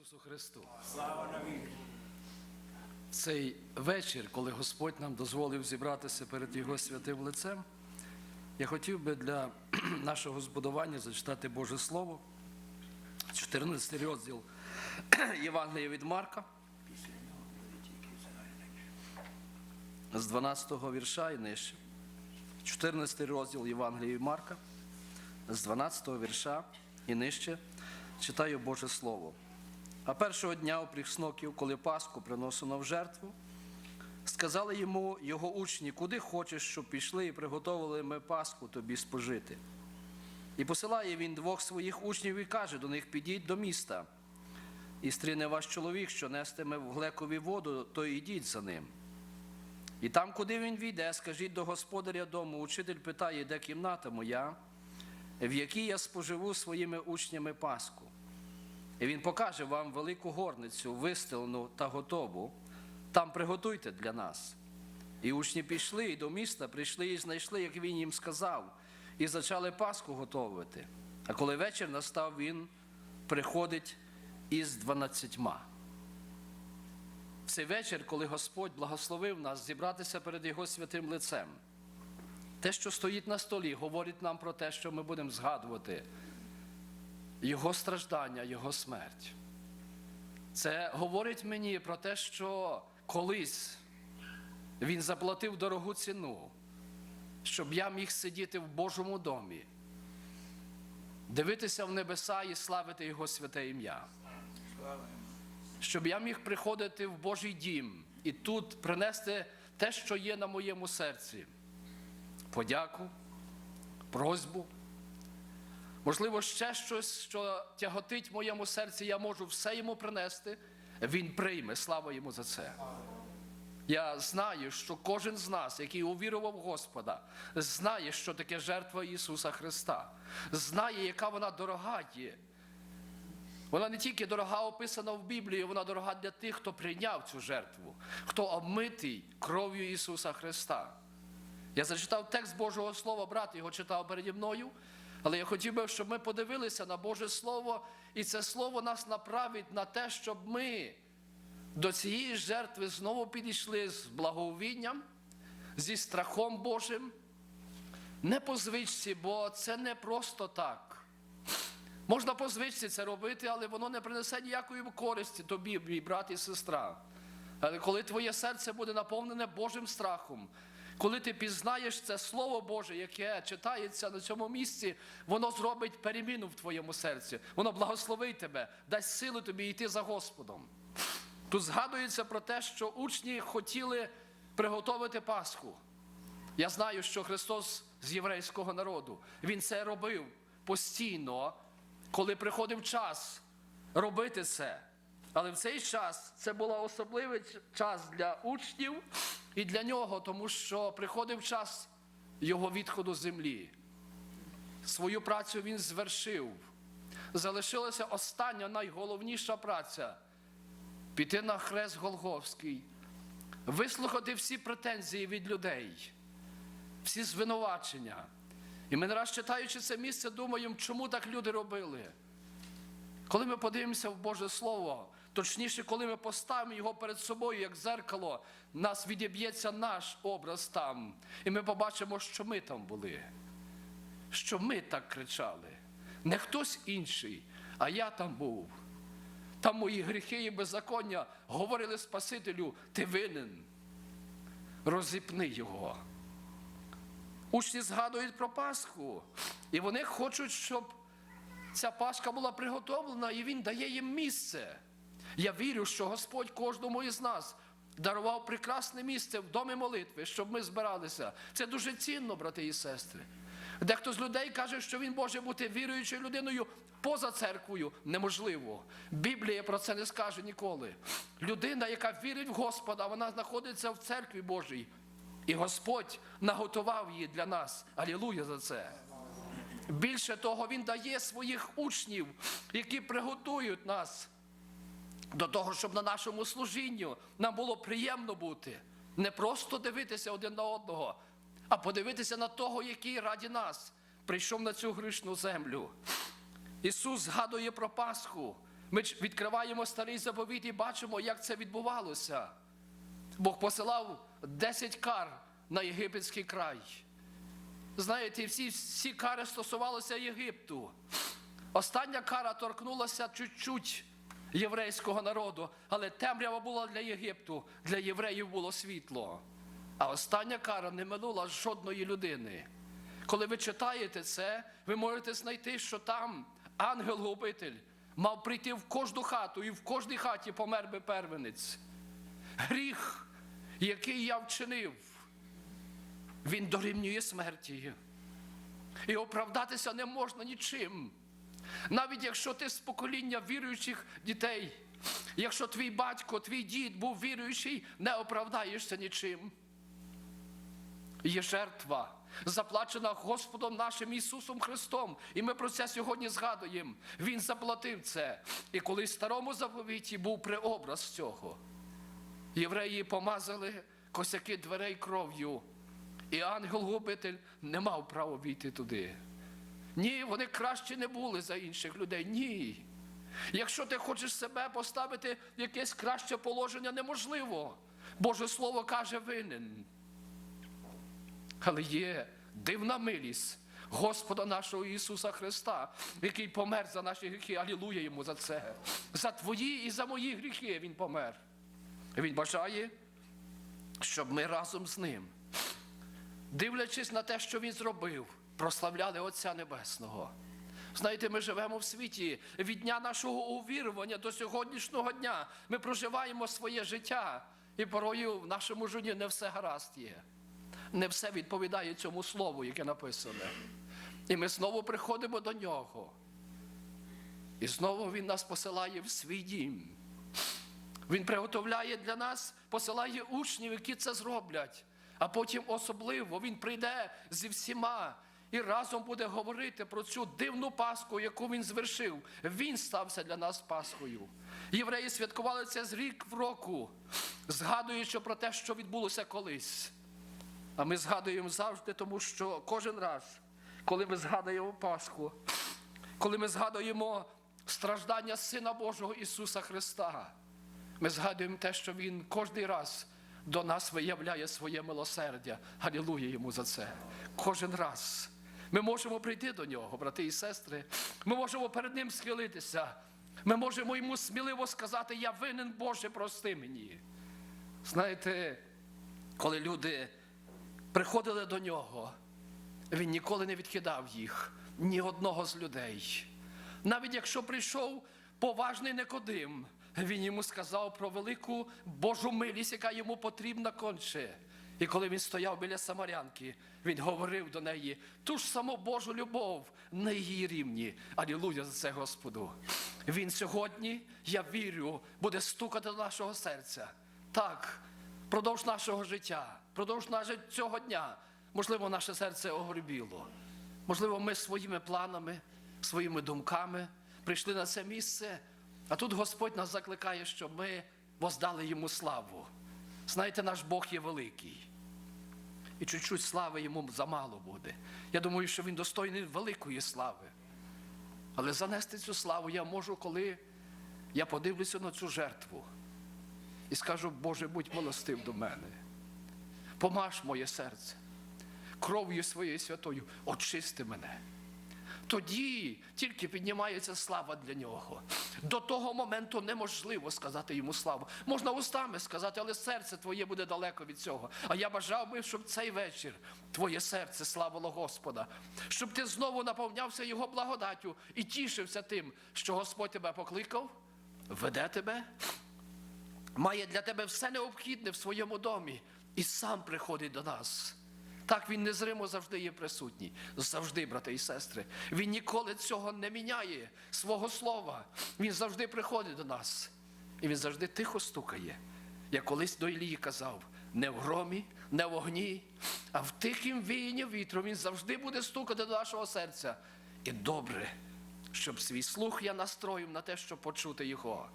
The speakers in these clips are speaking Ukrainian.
Ісусу Христу! Слава навіки! Цей вечір, коли Господь нам дозволив зібратися перед Його святим лицем, я хотів би для нашого збудування зачитати Боже Слово, 14 розділ Євангелія від Марка, з 12 вірша і нижче. 14 розділ Євангелія від Марка, з 12 го вірша і нижче читаю Боже Слово. А першого дня опріг сноків, коли Пасху приносено в жертву, сказали йому його учні, куди хочеш, щоб пішли і приготовили ми Пасху тобі спожити. І посилає він двох своїх учнів і каже до них: підіть до міста. І стріне ваш чоловік, що нестиме в глекові воду, то йдіть за ним. І там, куди він війде, скажіть до господаря дому, учитель питає, де кімната моя, в якій я споживу своїми учнями Пасху. І він покаже вам велику горницю, вистелену та готову. Там приготуйте для нас. І учні пішли і до міста, прийшли і знайшли, як він їм сказав, і почали Пасху готувати. А коли вечір настав, він приходить із дванадцятьма. Цей вечір, коли Господь благословив нас зібратися перед Його святим лицем, те, що стоїть на столі, говорить нам про те, що ми будемо згадувати. Його страждання, Його смерть. Це говорить мені про те, що колись Він заплатив дорогу ціну, щоб я міг сидіти в Божому домі, дивитися в небеса і славити Його святе ім'я. Щоб я міг приходити в Божий дім і тут принести те, що є на моєму серці. Подяку, просьбу. Можливо, ще щось, що тяготить моєму серці, я можу все йому принести. Він прийме. Слава йому за це. Я знаю, що кожен з нас, який увірував Господа, знає, що таке жертва Ісуса Христа, знає, яка вона дорога є. Вона не тільки дорога описана в Біблії, вона дорога для тих, хто прийняв цю жертву, хто обмитий кров'ю Ісуса Христа. Я зачитав текст Божого Слова, брат його читав переді мною, але я хотів би, щоб ми подивилися на Боже Слово, і це Слово нас направить на те, щоб ми до цієї жертви знову підійшли з благовінням, зі страхом Божим, не по звичці, бо це не просто так. Можна по звичці це робити, але воно не принесе ніякої користі тобі, мій брат і сестра. Але коли твоє серце буде наповнене Божим страхом, коли ти пізнаєш це Слово Боже, яке читається на цьому місці, воно зробить переміну в твоєму серці. Воно благословить тебе, дасть сили тобі йти за Господом. Тут згадується про те, що учні хотіли приготувати Пасху. Я знаю, що Христос з єврейського народу, Він це робив постійно, коли приходив час робити це. Але в цей час це був особливий час для учнів і для нього, тому що приходив час його відходу з землі. Свою працю він звершив. Залишилася остання найголовніша праця піти на хрест Голговський, вислухати всі претензії від людей, всі звинувачення. І ми не раз читаючи це місце, думаємо, чому так люди робили. Коли ми подивимося в Боже Слово, точніше, коли ми поставимо його перед собою, як зеркало, нас відіб'ється наш образ там. І ми побачимо, що ми там були, що ми так кричали. Не хтось інший, а я там був. Там мої гріхи і беззаконня говорили Спасителю, ти винен. Розіпни його. Учні згадують про Пасху, і вони хочуть, щоб ця Пасха була приготовлена, і Він дає їм місце. Я вірю, що Господь кожному із нас дарував прекрасне місце в домі молитви, щоб ми збиралися. Це дуже цінно, брати і сестри. Дехто з людей каже, що він може бути віруючою людиною поза церквою. Неможливо. Біблія про це не скаже ніколи. Людина, яка вірить в Господа, вона знаходиться в церкві Божій. І Господь наготував її для нас. Алілуя за це. Більше того, Він дає своїх учнів, які приготують нас до того, щоб на нашому служінні нам було приємно бути. Не просто дивитися один на одного, а подивитися на того, який раді нас прийшов на цю грішну землю. Ісус згадує про Пасху, Ми відкриваємо старий заповіт і бачимо, як це відбувалося. Бог посилав 10 кар на єгипетський край. Знаєте, всі, всі кари стосувалися Єгипту. Остання кара торкнулася чуть-чуть єврейського народу, але темрява була для Єгипту, для євреїв було світло. А остання кара не минула жодної людини. Коли ви читаєте це, ви можете знайти, що там ангел-губитель мав прийти в кожну хату, і в кожній хаті помер би первенець. Гріх, який я вчинив, він дорівнює смерті. І оправдатися не можна нічим. Навіть якщо ти з покоління віруючих дітей, якщо твій батько, твій дід був віруючий, не оправдаєшся нічим. Є жертва, заплачена Господом нашим Ісусом Христом. І ми про це сьогодні згадуємо. Він заплатив це. І коли в старому заповіті був преобраз цього, євреї помазали косяки дверей кров'ю, і ангел-губитель не мав права війти туди. Ні, вони краще не були за інших людей. Ні. Якщо ти хочеш себе поставити в якесь краще положення, неможливо. Боже Слово каже винен. Але є дивна милість Господа нашого Ісуса Христа, який помер за наші гріхи. Алілуя йому за це. За твої і за мої гріхи Він помер. Він бажає, щоб ми разом з ним, дивлячись на те, що Він зробив, прославляли Отця Небесного. Знаєте, ми живемо в світі від дня нашого увірування до сьогоднішнього дня. Ми проживаємо своє життя, і порою в нашому житті не все гаразд є. Не все відповідає цьому слову, яке написане. І ми знову приходимо до нього. І знову Він нас посилає в свій дім. Він приготовляє для нас, посилає учнів, які це зроблять. А потім особливо Він прийде зі всіма і разом буде говорити про цю дивну Пасху, яку він звершив. Він стався для нас Пасхою. Євреї святкували це з рік в року, згадуючи про те, що відбулося колись. А ми згадуємо завжди, тому що кожен раз, коли ми згадуємо Пасху, коли ми згадуємо страждання Сина Божого Ісуса Христа, ми згадуємо те, що Він кожен раз до нас виявляє своє милосердя. Галілуя йому за це. Кожен раз. Ми можемо прийти до нього, брати і сестри. Ми можемо перед Ним схилитися. Ми можемо йому сміливо сказати: Я винен, Боже, прости мені. Знаєте, коли люди приходили до нього, він ніколи не відкидав їх, ні одного з людей. Навіть якщо прийшов поважний Никодим, він йому сказав про велику Божу милість, яка йому потрібна конче. І коли він стояв біля Самарянки, він говорив до неї ту ж саму Божу любов на її рівні. Алілуя за це Господу. Він сьогодні, я вірю, буде стукати до нашого серця. Так, продовж нашого життя, продовж нашого цього дня, можливо, наше серце огорбіло. Можливо, ми своїми планами, своїми думками прийшли на це місце, а тут Господь нас закликає, щоб ми воздали йому славу. Знаєте, наш Бог є великий. І чуть-чуть слави йому замало буде. Я думаю, що він достойний великої слави. Але занести цю славу я можу, коли я подивлюся на цю жертву і скажу, Боже, будь милостив до мене. Помаж моє серце, кров'ю своєю святою, очисти мене. Тоді тільки піднімається слава для нього. До того моменту неможливо сказати йому славу. Можна устами сказати, але серце твоє буде далеко від цього. А я бажав би, щоб цей вечір твоє серце славило Господа, щоб ти знову наповнявся Його благодаттю і тішився тим, що Господь тебе покликав, веде тебе, має для тебе все необхідне в своєму домі і сам приходить до нас. Так він незримо завжди є присутній. Завжди, брати і сестри. Він ніколи цього не міняє свого слова. Він завжди приходить до нас. І він завжди тихо стукає. Я колись до Ілії казав: не в громі, не в огні, а в тихім віянні вітру він завжди буде стукати до нашого серця. І добре, щоб свій слух я настроїв на те, щоб почути його.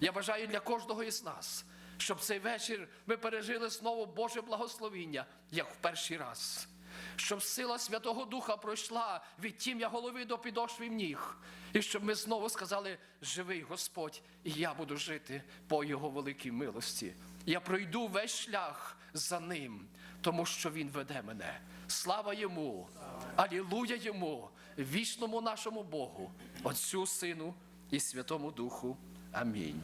Я бажаю для кожного із нас, щоб цей вечір ми пережили знову Боже благословіння, як в перший раз. щоб сила Святого Духа пройшла від тім'я голови до підошвів ніг, і щоб ми знову сказали: живий Господь, і я буду жити по Його великій милості. Я пройду весь шлях за ним, тому що Він веде мене. Слава йому! Алілуя йому, вічному нашому Богу, Отцю, Сину і Святому Духу. Амінь.